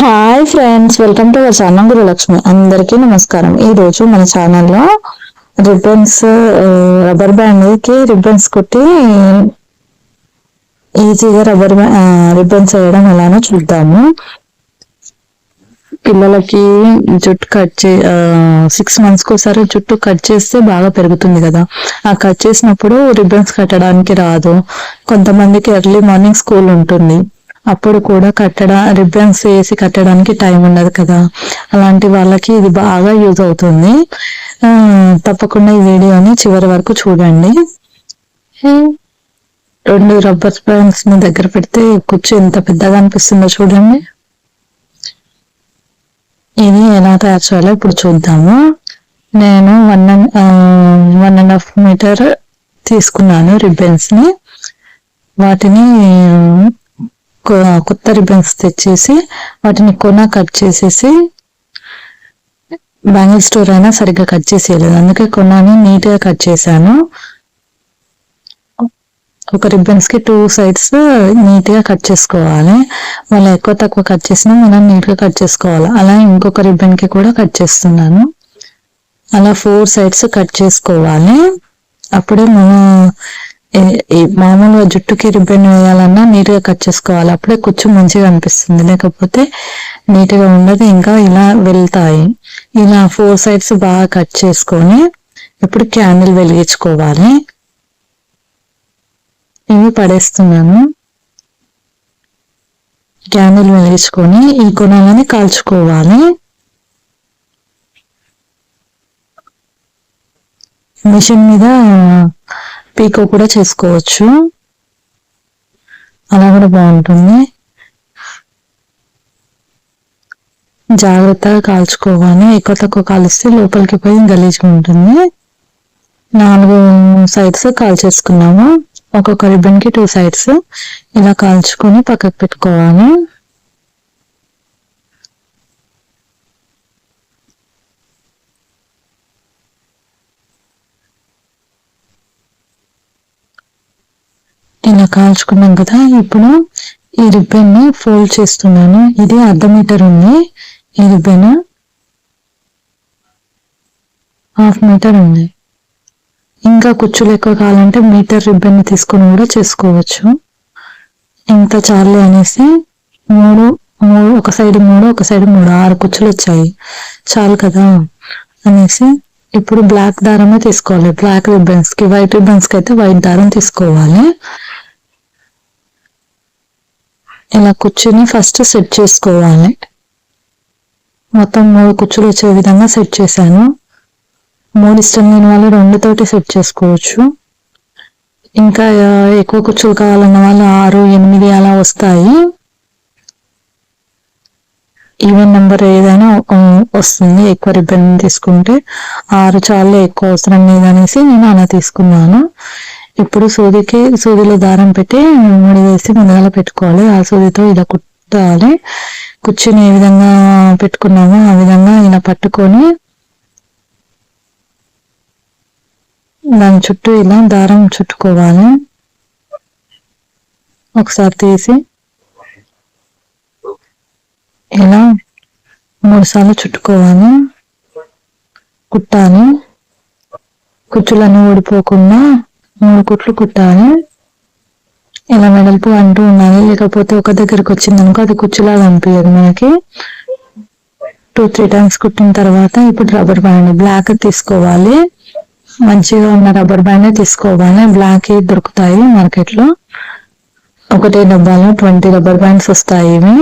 Hi friends welcome to our channel Gurulakshmi అందరికీ నమస్కారం. ఈ రోజు మన ఛానల్లో రిబ్బన్స్ రబ్బర్ బ్యాండ్కి రిబ్బన్స్ కుట్టి ఈజీగా రబ్బర్ రిబ్బన్స్ వేయడం ఎలానో చూద్దాము. పిల్లలకి జుట్టు కట్ చే సిక్స్ మంత్స్కి ఒకసారి జుట్టు కట్ చేస్తే బాగా పెరుగుతుంది కదా. ఆ కట్ చేసినప్పుడు రిబ్బన్స్ కట్టడానికి రాదు. కొంతమందికి ఎర్లీ మార్నింగ్ స్కూల్ ఉంటుంది. అప్పుడు కూడా కట్టడా రిబ్బన్స్ వేసి కట్టడానికి టైం ఉండదు కదా. అలాంటి వాళ్ళకి ఇది బాగా యూజ్ అవుతుంది. తప్పకుండా ఈ వీడియోని చివరి వరకు చూడండి. రెండు రబ్బర్ బ్యాండ్స్ని దగ్గర పెడితే కుర్చీ ఎంత పెద్దగా అనిపిస్తుందో చూడండి. ఇది ఎలా తయారు చేయాలో ఇప్పుడు చూద్దాము. నేను one and one and half meter తీసుకున్నాను రిబ్బన్స్ని. వాటిని కొత్త రిబ్బన్స్ తెచ్చేసి వాటిని కొన కట్ చేసేసి బ్యాంగిల్ స్టోర్ అయినా సరిగ్గా కట్ చేసేయలేదు. అందుకే కొనాని నీట్గా కట్ చేశాను. ఒక రిబ్బన్స్కి టూ సైడ్స్ నీట్గా కట్ చేసుకోవాలి. వాళ్ళు ఎక్కువ తక్కువ కట్ చేసినా మనం నీట్గా కట్ చేసుకోవాలి. అలా ఇంకొక రిబ్బన్కి కూడా కట్ చేస్తున్నాను. అలా ఫోర్ సైడ్స్ కట్ చేసుకోవాలి. అప్పుడే మనం మామూలుగా జుట్టుకి రిబ్బన్ వేయాలన్నా నీట్గా కట్ చేసుకోవాలి. అప్పుడే కూర్చో మంచిగా అనిపిస్తుంది. లేకపోతే నీట్గా ఉండదు. ఇంకా ఇలా వెళ్తాయి. ఇలా ఫోర్ సైడ్స్ బాగా కట్ చేసుకొని ఇప్పుడు క్యాండిల్ వెలిగించుకోవాలి. ఇవి పడేస్తున్నాను. క్యాండిల్ వెలిగించుకొని ఈ కొనాలని కాల్చుకోవాలి. మిషన్ మీద పీకో కూడా చేసుకోవచ్చు. అలా కూడా బాగుంటుంది. జాగ్రత్తగా కాల్చుకోవాలి ఎక్కువ తక్కువ కాలిస్తే లోపలికి పోయి గలీజ్గా ఉంటుంది. నాలుగు సైడ్స్ కాల్చేసుకున్నాము ఒక్కొక్క రిబ్బన్కి టూ సైడ్స్ ఇలా కాల్చుకొని పక్కకు పెట్టుకోవాలి. కాల్చుకున్నాం కదా ఇప్పుడు ఈ రిబ్బన్ని ఫోల్డ్ చేస్తున్నాను. ఇది అర్ధ మీటర్ ఉంది. ఈ రిబ్బన్ హాఫ్ మీటర్ ఉంది. ఇంకా కుచ్చులు ఎక్కువ కావాలంటే మీటర్ రిబ్బన్ని తీసుకొని కూడా చేసుకోవచ్చు. ఇంత చాలే అనేసి మూడు మూడు ఒక సైడ్ మూడు ఒక సైడ్ మూడు ఆరు కుచ్చులు వచ్చాయి. చాలు కదా అనేసి ఇప్పుడు బ్లాక్ దారమే తీసుకోవాలి. బ్లాక్ రిబ్బన్స్కి వైట్ రిబ్బన్స్కి అయితే వైట్ దారం తీసుకోవాలి. ఇలా కుర్చీని ఫస్ట్ సెట్ చేసుకోవాలి. మొత్తం మూడు కుర్చీలు వచ్చే విధంగా సెట్ చేశాను. మూడు ఇష్టం లేని వాళ్ళు రెండుతోటి సెట్ చేసుకోవచ్చు. ఇంకా ఎక్కువ కుర్చీలు కావాలన్న వాళ్ళు ఆరు ఎనిమిది అలా వస్తాయి. ఈవెన్ నెంబర్ ఏదైనా వస్తుంది. ఎక్కువ రిబ్బన్ తీసుకుంటే ఆరు చాలా ఎక్కువ అవసరం లేదనేసి నేను అలా తీసుకున్నాను. ఇప్పుడు సూదికి సూదిలో దారం పెట్టి ముడి వేసి ముందుగా పెట్టుకోవాలి. ఆ సూదితో ఇలా కుట్టాలి. కూర్చుని ఏ విధంగా పెట్టుకున్నామో ఆ విధంగా ఇలా పట్టుకొని దాని చుట్టూ ఇలా దారం చుట్టుకోవాలి. ఒకసారి తీసి ఇలా మూడు సార్లు చుట్టుకోవాలి. కుట్టాలి. కుచ్చులన్నీ ఊడిపోకుండా మూడు కుట్లు కుట్టాలి. ఇలా వెడల్పు అంటూ ఉండాలి లేకపోతే ఒక దగ్గరకు వచ్చింది అనుకో అది కుచ్చులాగా అనిపించదు మనకి. టూ త్రీ టైమ్స్ కుట్టిన తర్వాత ఇప్పుడు రబ్బర్ బ్యాండ్ బ్లాక్ తీసుకోవాలి. మంచిగా ఉన్న రబ్బర్ బ్యాండ్ తీసుకోవాలి. బ్లాక్ దొరుకుతాయి మార్కెట్లో. ఒకటే డబ్బాలో ట్వంటీ రబ్బర్ బ్యాండ్స్ వస్తాయి ఇవి.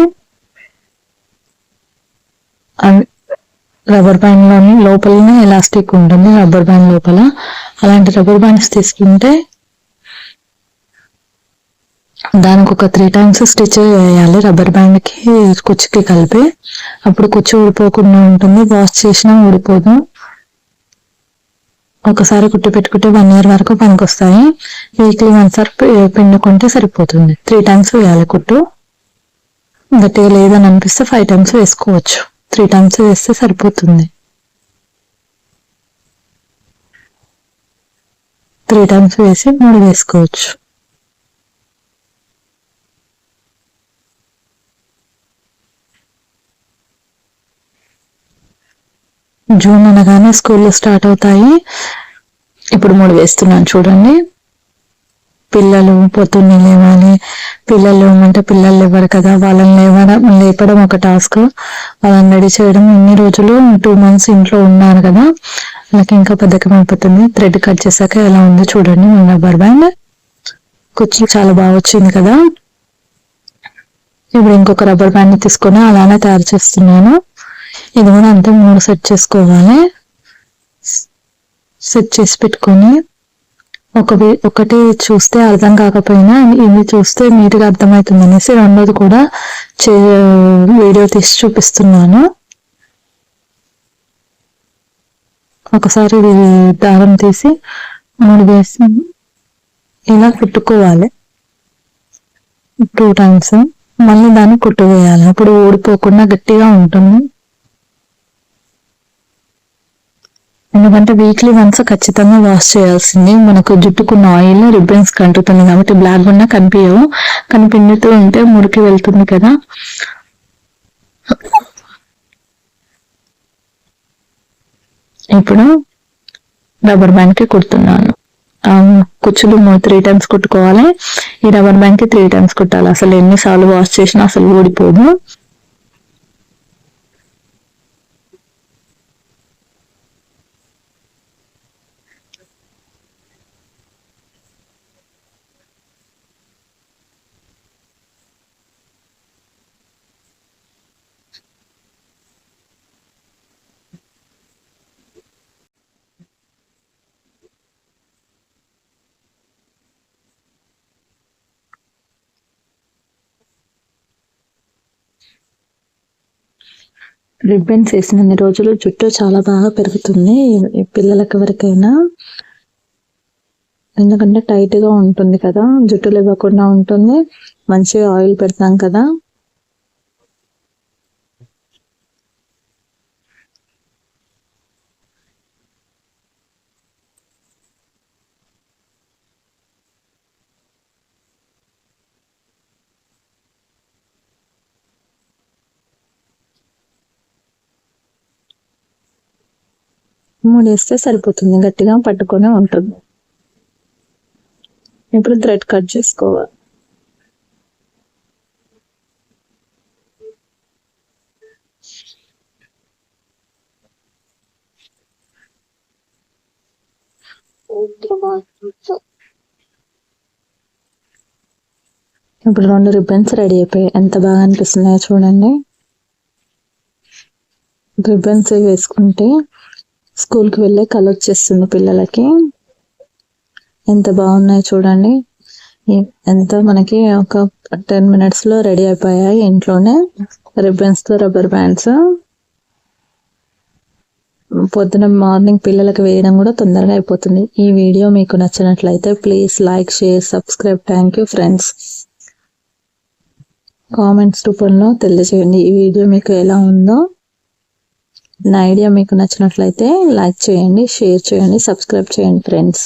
రబ్బర్ బ్యాండ్లోని లోపలనే ఎలాస్టిక్ ఉంటుంది రబ్బర్ బ్యాండ్ లోపల. అలాంటి రబ్బర్ బ్యాండ్స్ తీసుకుంటే దానికి ఒక త్రీ టైమ్స్ స్టిచ్ వేయాలి రబ్బర్ బ్యాండ్కి కుచ్చుకి కలిపి. అప్పుడు కుచ్చు ఊడిపోకుండా ఉంటుంది. వాష్ చేసినా ఊడిపోదు. ఒకసారి కుట్టి పెట్టుకుంటే వన్ ఇయర్ వరకు పనికొస్తాయి. వీక్లీ వన్ సార్ పిండుకుంటే సరిపోతుంది. త్రీ టైమ్స్ వేయాలి కుట్టు. గట్టిగా లేదని అనిపిస్తే ఫైవ్ టైమ్స్ వేసుకోవచ్చు. త్రీ టైమ్స్ వేస్తే సరిపోతుంది. త్రీ టైమ్స్ వేసి మూడు వేసుకోవచ్చు. జూన్ అనగానే స్కూల్ స్టార్ట్ అవుతాయి. ఇప్పుడు మూడు వేస్తున్నాను చూడండి. పిల్లలు పొద్దున్నే లేవాలి. పిల్లలు అంటే పిల్లలు లేవరు కదా వాళ్ళని లేవడం లేపడం ఒక టాస్క్. వాళ్ళని రెడీ చేయడం ఇన్ని రోజులు? టూ మంత్స్ ఇంట్లో ఉన్నారు కదా. నాకు ఇంకా బద్ధకం అయిపోతుంది థ్రెడ్ కట్ చేశాక ఎలా ఉందో చూడండి. మన రబ్బర్ బ్యాండ్ కుర్చీ చాలా బాగా వచ్చింది కదా. ఇప్పుడు ఇంకొక రబ్బర్ బ్యాండ్ తీసుకొని అలానే తయారు చేస్తున్నాను. ఇది కూడా అంతా మూడు సెట్ చేసుకోవాలి. సెట్ చేసి పెట్టుకొని ఒక ఒకటి చూస్తే అర్థం కాకపోయినా ఇది చూస్తే నీట్గా అర్థమవుతుంది అనేసి రెండోది కూడా వీడియో తీసి చూపిస్తున్నాను. ఒకసారి ఇది దారం తీసి మూడు వేసి ఇలా కుట్టుకోవాలి. టూ టైమ్స్ మళ్ళీ దాన్ని కుట్టు వేయాలి అప్పుడు ఊడిపోకుండా గట్టిగా ఉంటుంది. ఎందుకంటే వీక్లీ వన్స్ ఖచ్చితంగా వాష్ చేయాల్సింది. మనకు జుట్టుకున్న ఆయిల్ రిబ్బన్స్ కంటుతుంది కాబట్టి బ్లాక్ ఉన్న కనిపించవు. కానీ పిండితో ఉంటే మురికి వెళ్తుంది కదా. ఇప్పుడు రబ్బర్ బ్యాండ్కి కుడుతున్నాను. కుచ్చులు త్రీ టైమ్స్ కుట్టుకోవాలి. ఈ రబ్బర్ బ్యాండ్కి త్రీ టైమ్స్ కుట్టాలి. అసలు ఎన్నిసార్లు వాష్ చేసినా అసలు ఊడిపోదు. రిబ్బన్స్ వేసినన్ని రోజులు జుట్టు చాలా బాగా పెరుగుతుంది. పిల్లలకి ఎవరికైనా ఎందుకంటే టైట్గా ఉంటుంది కదా జుట్టులు ఇవ్వకుండా ఉంటుంది. మంచిగా ఆయిల్ పెడతాం కదా. మూడేస్తే సరిపోతుంది గట్టిగా పట్టుకొని ఉంటుంది. ఇప్పుడు థ్రెడ్ కట్ చేసుకోవాలి. ఇప్పుడు రెండు రిబ్బన్స్ రెడీ అయిపోయాయి. ఎంత బాగా అనిపిస్తున్నాయో చూడండి. రిబ్బన్స్ వేసుకుంటే స్కూల్కి వెళ్ళే కళ వచ్చేస్తుంది పిల్లలకి. ఎంత బాగున్నాయి చూడండి. ఎంత మనకి ఒక టెన్ మినిట్స్లో రెడీ అయిపోయాయి ఇంట్లోనే. రిబ్బన్స్తో రబ్బర్ బ్యాండ్స్. పొద్దున మార్నింగ్ పిల్లలకు వేయడం కూడా తొందరగా అయిపోతుంది. ఈ వీడియో మీకు నచ్చినట్లయితే please like share subscribe. Thank you friends. Comments రూపంలో తెలియజేయండి. ఈ వీడియో మీకు ఎలా ఉందో. నా ఐడియా మీకు నచ్చినట్లయితే లైక్ చేయండి షేర్ చేయండి సబ్స్క్రైబ్ చేయండి ఫ్రెండ్స్.